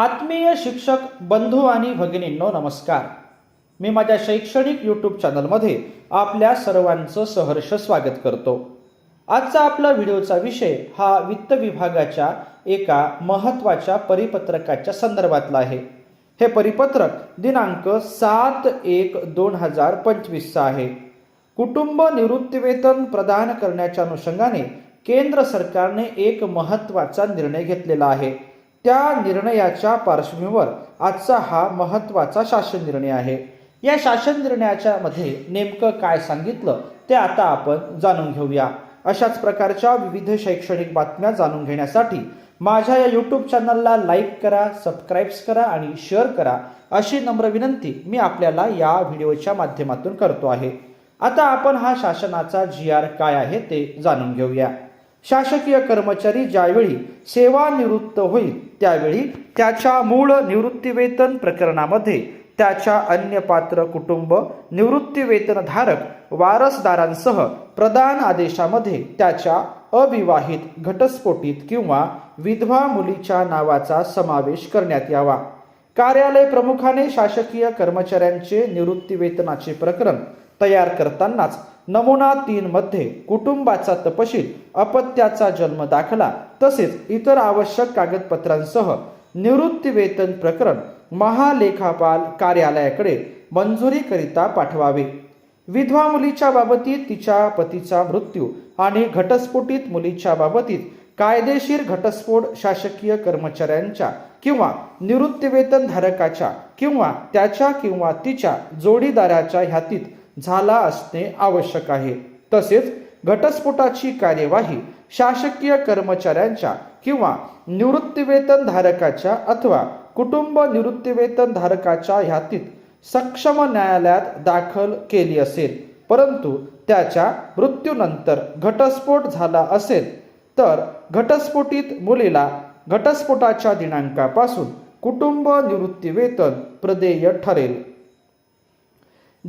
आत्मीय शिक्षक बंधू आणि भगिनींनो नमस्कार. मी माझ्या शैक्षणिक यूट्यूब चॅनलमध्ये आपल्या सर्वांचं सहर्ष स्वागत करतो. आजचा आपला व्हिडिओचा विषय हा वित्त विभागाच्या एका महत्त्वाच्या परिपत्रकाच्या संदर्भातला आहे. हे परिपत्रक दिनांक सात एक दोन हजार पंचवीसचा आहे. कुटुंब निवृत्तीवेतन प्रदान करण्याच्या अनुषंगाने केंद्र सरकारने एक महत्त्वाचा निर्णय घेतलेला आहे. त्या निर्णयाच्या पार्श्वभूमीवर आजचा हा महत्त्वाचा शासन निर्णय आहे. या शासन निर्णयाच्या मध्ये नेमकं काय सांगितलं ते आता आपण जाणून घेऊया. अशाच प्रकारच्या विविध शैक्षणिक बातम्या जाणून घेण्यासाठी माझ्या या यूट्यूब चॅनलला लाईक करा सबस्क्राईब्स करा आणि शेअर करा अशी नम्र विनंती मी आपल्याला या व्हिडिओच्या माध्यमातून करतो आहे. आता आपण हा शासनाचा जी आर काय आहे ते जाणून घेऊया. शासकीय कर्मचारी ज्यावेळी सेवानिवृत्त होईल त्यावेळी त्याच्या मूळ निवृत्तीवेतन प्रकरणामध्ये त्याच्या अन्य पात्र कुटुंब निवृत्तीवेतनधारक वारसदारांसह प्रदान आदेशामध्ये त्याच्या अविवाहित घटस्फोटीत किंवा विधवा मुलीच्या नावाचा समावेश करण्यात यावा. कार्यालय प्रमुखाने शासकीय कर्मचाऱ्यांचे निवृत्तीवेतनाचे प्रकरण तयार करतानाच नमुना तीन मध्ये कुटुंबाचा तपशील अपत्याचा जन्म दाखला तसेच इतर आवश्यक कागदपत्रांसह निवृत्तीवेतन प्रकरण महालेखापाल कार्यालयाकडे मंजुरीकरिता पाठवावे. विधवा मुलीच्या बाबतीत तिच्या पतीचा मृत्यू आणि घटस्फोटित मुलीच्या बाबतीत कायदेशीर घटस्फोट शासकीय कर्मचाऱ्यांच्या किंवा निवृत्तीवेतन धारकाच्या किंवा त्याच्या किंवा तिच्या जोडीदाराच्या ह्यातीत झाला असणे आवश्यक आहे. तसेच घटस्फोटाची कार्यवाही शासकीय कर्मचाऱ्यांच्या किंवा निवृत्तीवेतन धारकाच्या अथवा कुटुंब निवृत्तीवेतन धारकाच्या ह्यातीत सक्षम न्यायालयात दाखल केली असेल. परंतु त्याच्या मृत्यूनंतर घटस्फोट झाला असेल तर घटस्फोटित मुलीला घटस्फोटाच्या दिनांकापासून कुटुंब निवृत्तीवेतन प्रदेय ठरेल.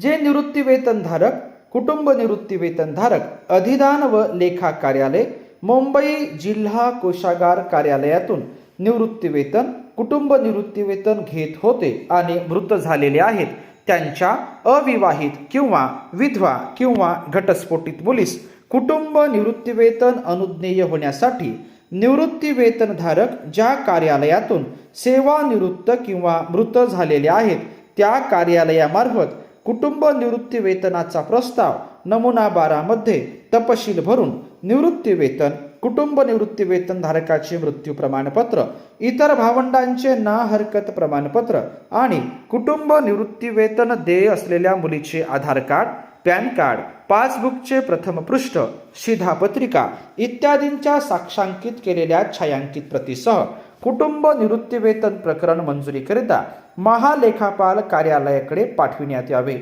जे निवृत्तीवेतनधारक कुटुंब निवृत्तीवेतनधारक अधिदान व लेखा कार्यालय मुंबई जिल्हा कोषागार कार्यालयातून निवृत्तीवेतन कुटुंब निवृत्तीवेतन घेत होते आणि मृत झालेले आहेत. त्यांच्या अविवाहित किंवा विधवा किंवा घटस्फोटित मुलीस कुटुंब निवृत्तीवेतन अनुज्ञेय होण्यासाठी निवृत्तीवेतनधारक ज्या कार्यालयातून सेवानिवृत्त किंवा मृत झालेले आहेत त्या कार्यालयामार्फत कुटुंब निवृत्ती वेतनाचा प्रस्ताव नमुना बारामध्ये तपशील भरून निवृत्ती वेतन कुटुंब निवृत्ती वेतन धारकाचे मृत्यू प्रमाणपत्र इतर भावंडांचे ना हरकत प्रमाणपत्र आणि कुटुंब निवृत्ती वेतन देय असलेल्या मुलीचे आधार कार्ड पॅन कार्ड पासबुकचे प्रथम पृष्ठ शिधापत्रिका इत्यादींच्या साक्षांकित केलेल्या छायांकित प्रतीसह कुटुंब निवृत्ती वेतन प्रकरण मंजुरीकरिता महालेखापाल कार्यालयाकडे पाठविण्यात यावे.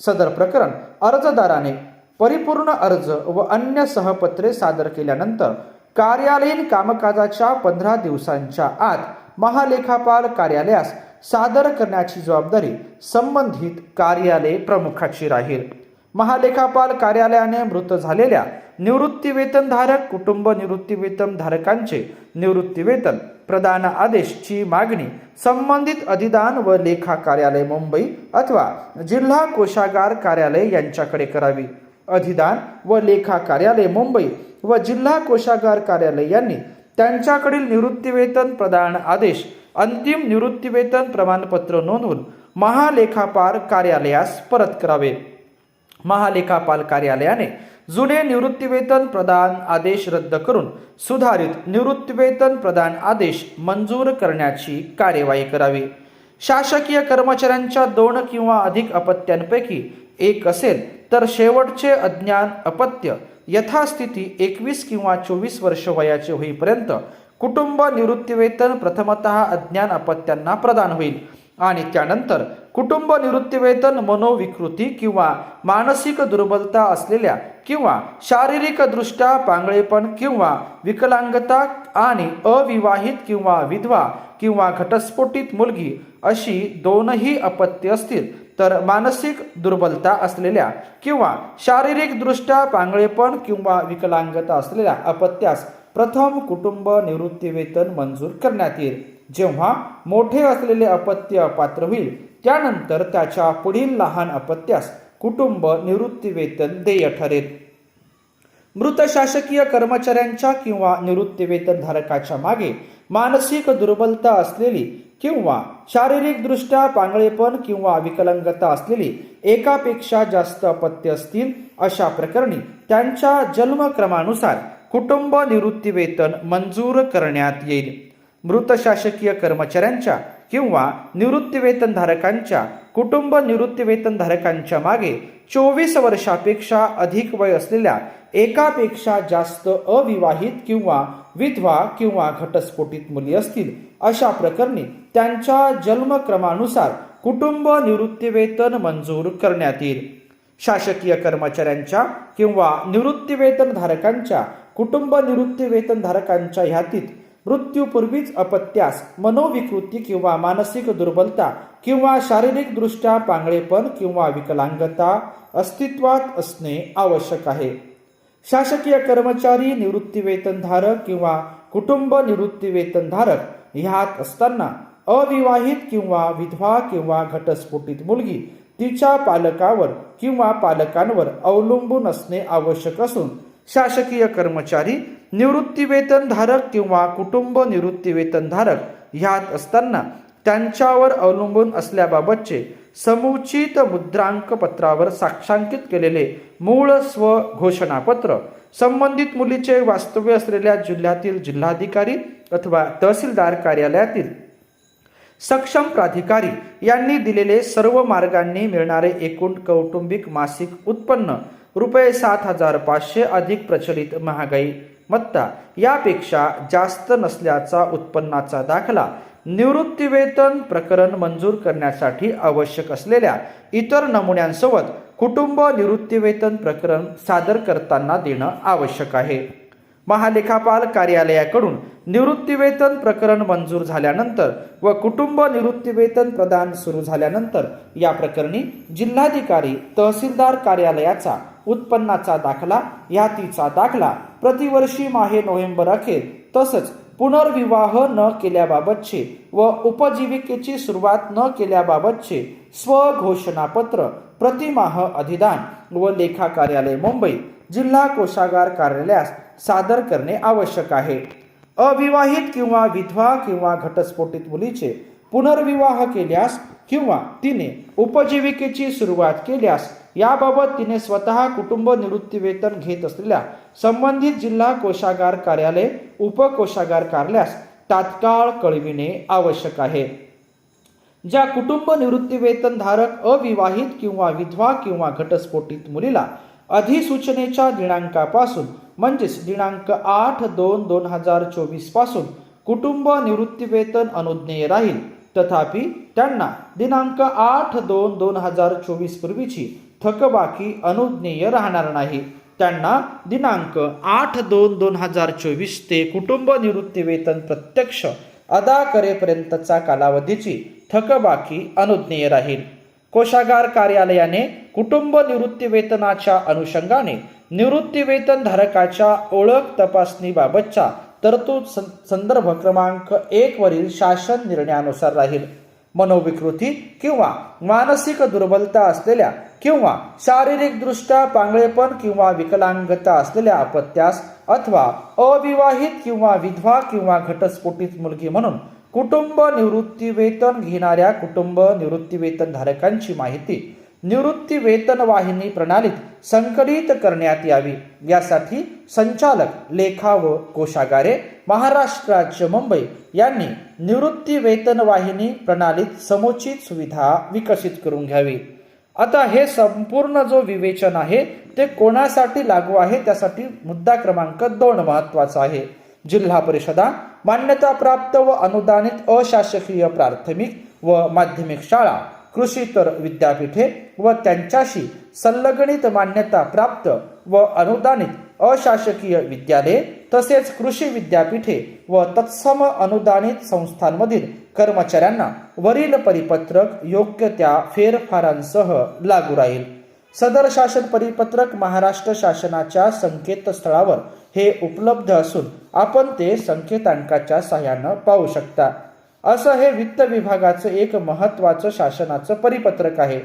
सदर प्रकरण अर्जदाराने परिपूर्ण अर्ज व अन्य सहपत्रे सादर केल्यानंतर कार्यालयीन कामकाजाच्या पंधरा दिवसांच्या आत महालेखापाल कार्यालयास सादर करण्याची जबाबदारी संबंधित कार्यालय प्रमुखाची राहील. महालेखापाल कार्यालयाने मृत झालेल्या निवृत्तीवेतनधारक कुटुंब निवृत्तीवेतन धारकांचे निवृत्तीवेतन प्रदान आदेशची मागणी संबंधित अधिदान व लेखा कार्यालय मुंबई अथवा जिल्हा कोशागार कार्यालय यांच्याकडे करावी. अधिदान व लेखा कार्यालय मुंबई व जिल्हा कोशागार कार्यालय यांनी त्यांच्याकडील निवृत्तीवेतन प्रदान आदेश अंतिम निवृत्तीवेतन प्रमाणपत्र नोंदवून महालेखापाल कार्यालयास परत करावे. महालेखापाल कार्यालयाने जुने निवृत्तीवेतन प्रदान आदेश रद्द करून सुधारित निवृत्तीवेतन प्रदान आदेश मंजूर करण्याची कार्यवाही करावी. शासकीय कर्मचाऱ्यांच्या दोन किंवा अधिक अपत्यांपैकी एक असेल तर शेवटचे अज्ञान अपत्य यथास्थिती एकवीस किंवा चोवीस वर्ष वयाचे होईपर्यंत कुटुंब निवृत्तीवेतन प्रथमतः अज्ञान अपत्यांना प्रदान होईल आणि त्यानंतर कुटुंब निवृत्तीवेतन मनोविकृती किंवा मानसिक दुर्बलता असलेल्या किंवा शारीरिकदृष्ट्या पांगळेपण किंवा विकलांगता आणि अविवाहित किंवा विधवा किंवा घटस्फोटित मुलगी अशी दोनही अपत्य असतील तर मानसिक दुर्बलता असलेल्या किंवा शारीरिकदृष्ट्या पांगळेपण किंवा विकलांगता असलेल्या अपत्यास प्रथम कुटुंब निवृत्तीवेतन मंजूर करण्यात येईल. जेव्हा मोठे असलेले अपत्य अपात्र होईल त्यानंतर त्याच्या पुढील लहान अपत्यास कुटुंब निवृत्तीवेतन देय ठरेल मृत शासकीय कर्मचाऱ्यांच्या किंवा निवृत्तीवेतनधारकाच्या धारकाच्या मागे मानसिक दुर्बलता असलेली किंवा शारीरिकदृष्ट्या पांगळेपण किंवा विकलांगता असलेली एकापेक्षा जास्त अपत्य असतील अशा प्रकरणी त्यांच्या जन्मक्रमानुसार कुटुंब निवृत्तीवेतन मंजूर करण्यात येईल. मृत शासकीय कर्मचाऱ्यांच्या किंवा निवृत्तीवेतनधारकांच्या कुटुंब निवृत्तीवेतनधारकांच्या धारकांच्या मागे चोवीस वर्षापेक्षा अधिक वय असलेल्या एकापेक्षा जास्त अविवाहित किंवा विधवा किंवा घटस्फोटित मुली असतील अशा प्रकरणी त्यांच्या जन्मक्रमानुसार कुटुंब निवृत्तीवेतन मंजूर करण्यात येईल. शासकीय कर्मचाऱ्यांच्या किंवा निवृत्तीवेतनधारकांच्या धारकांच्या कुटुंब निवृत्तीवेतनधारकांच्या धारकांच्या ह्यातीत मृत्यूपूर्वीच अपत्यास मनोविकृती किंवा मानसिक दुर्बलता किंवा शारीरिकदृष्ट्या पांगळेपण किंवा विकलांगता अस्तित्वात असणे आवश्यक आहे. शासकीय कर्मचारी निवृत्तीवेतनधारक किंवा कुटुंब निवृत्तीवेतनधारक ह्यात असताना अविवाहित किंवा विधवा किंवा घटस्फोटित मुलगी तिच्या पालकावर किंवा पालकांवर अवलंबून असणे आवश्यक असून शासकीय कर्मचारी निवृत्तीवेतनधारक किंवा कुटुंब निवृत्तीवेतनधारक ह्यात असताना त्यांच्यावर अवलंबून असल्याबाबतचे समुचित मुद्रांक पत्रावर साक्षांकित केलेले मूळ स्व घोषणापत्र संबंधित मुलीचे वास्तव्य असलेल्या जिल्ह्यातील जिल्हाधिकारी अथवा तहसीलदार कार्यालयातील सक्षम प्राधिकारी यांनी दिलेले सर्व मार्गांनी मिळणारे एकूण कौटुंबिक मासिक उत्पन्न रुपये सात हजार पाचशे अधिक प्रचलित महागाई मत्ता यापेक्षा जास्त नसल्याचा उत्पन्नाचा दाखला निवृत्तीवेतन प्रकरण मंजूर करण्यासाठी आवश्यक असलेल्या इतर नमुन्यांसोबत कुटुंब निवृत्तीवेतन प्रकरण सादर करताना देणं आवश्यक आहे. महालेखापाल कार्यालयाकडून निवृत्तीवेतन प्रकरण मंजूर झाल्यानंतर व कुटुंब निवृत्तीवेतन प्रदान सुरू झाल्यानंतर या प्रकरणी जिल्हाधिकारी तहसीलदार कार्यालयाचा उत्पन्नाचा दाखला यातीचा दाखला प्रतिवर्षी माहे नोव्हेंबर अखेर तसंच पुनर्विवाह न केल्याबाबतचे व उपजीविकेची सुरुवात न केल्याबाबतचे स्वघोषणापत्र प्रतिमाह अधिदान व लेखा कार्यालय मुंबई जिल्हा कोषागार कार्यालयास सादर करणे आवश्यक आहे. अविवाहित किंवा विधवा किंवा घटस्फोटित मुलीचे पुनर्विवाह केल्यास किंवा तिने उपजीविकेची सुरुवात केल्यास याबाबत तिने स्वतः कुटुंब निवृत्तीवेतन घेत असलेल्या संबंधित जिल्हा कोषागार कार्यालय उपकोषागार कार्यालयास तात्काळ कळविणे आवश्यक आहे. ज्या कुटुंब निवृत्तीवेतनधारक अविवाहित किंवा विधवा किंवा घटस्फोटित मुलीला अधिसूचनेच्या दिनांकापासून म्हणजेच दिनांक आठ दोन दोन हजार चोवीसपासून कुटुंब निवृत्तीवेतन अनुज्ञेय राहील. तथापि त्यांना दिनांक आठ दोन दोन हजार चोवीस पूर्वीची थकबाकी अनुज्ञेय राहणार नाही. त्यांना दिनांक आठ दोन दोन हजार चोवीस ते कुटुंब निवृत्ती वेतन प्रत्यक्ष अदा करेपर्यंतचा कालावधीची थकबाकी अनुज्ञेय राहील. कोषागार कार्यालयाने कुटुंब निवृत्ती वेतनाच्या अनुषंगाने निवृत्ती वेतन धारकाच्या ओळख तपासणीबाबतच्या तरतूद सं- संदर्भ क्रमांक एक वरील शासन निर्णयानुसार राहील. मनोविकृती किंवा मानसिक दुर्बलता असलेल्या किंवा शारीरिकदृष्ट्या पांगळेपण किंवा विकलांगता असलेल्या अपत्यास अथवा अविवाहित किंवा विधवा किंवा घटस्फोटित मुलगी म्हणून कुटुंब निवृत्ती वेतन घेणाऱ्या कुटुंब निवृत्ती वेतन धारकांची माहिती निवृत्ती वेतन वाहिनी प्रणालीत संकलित करण्यात यावी. यासाठी संचालक लेखा व कोषागारे महाराष्ट्र राज्य मुंबई यांनी निवृत्ती वेतन वाहिनी प्रणालीत समुचित सुविधा विकसित करून घ्यावी. आता हे संपूर्ण जो विवेचन आहे ते कोणासाठी लागू आहे त्यासाठी मुद्दा क्रमांक दोन महत्त्वाचा आहे. जिल्हा परिषदा मान्यताप्राप्त व अनुदानित अशासकीय प्राथमिक व माध्यमिक शाळा. कृषीतर विद्यापीठे व त्यांच्याशी संलग्नित मान्यता प्राप्त व अनुदानित अशासकीय विद्यालये तसेच कृषी विद्यापीठे व तत्सम अनुदानित संस्थांमधील कर्मचाऱ्यांना वरील परिपत्रक योग्य त्या फेरफारांसह लागू राहील. सदर शासन परिपत्रक महाराष्ट्र शासनाच्या संकेतस्थळावर हे उपलब्ध असून आपण ते संकेतांकाच्या सहाय्यानं पाहू शकता. असं हे वित्त विभागाचं एक महत्वाचं शासनाचं परिपत्रक आहे.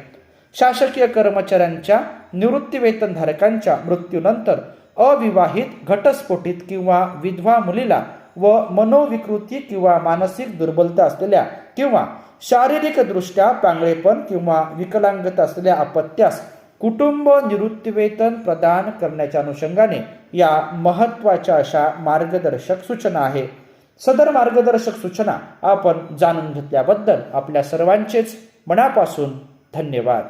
शासकीय कर्मचाऱ्यांच्या निवृत्तीवेतनधारकांच्या मृत्यूनंतर अविवाहित घटस्फोटित किंवा विधवा मुलीला व मनोविकृती किंवा मानसिक दुर्बलता असलेल्या किंवा शारीरिकदृष्ट्या पांगळेपण किंवा विकलांगता असलेल्या अपत्यास कुटुंब निवृत्तीवेतन प्रदान करण्याच्या अनुषंगाने या महत्त्वाच्या अशा मार्गदर्शक सूचना आहे. सदर मार्गदर्शक सूचना आपण जाणून घेतल्याबद्दल आपल्या सर्वांचेच मनापासून धन्यवाद.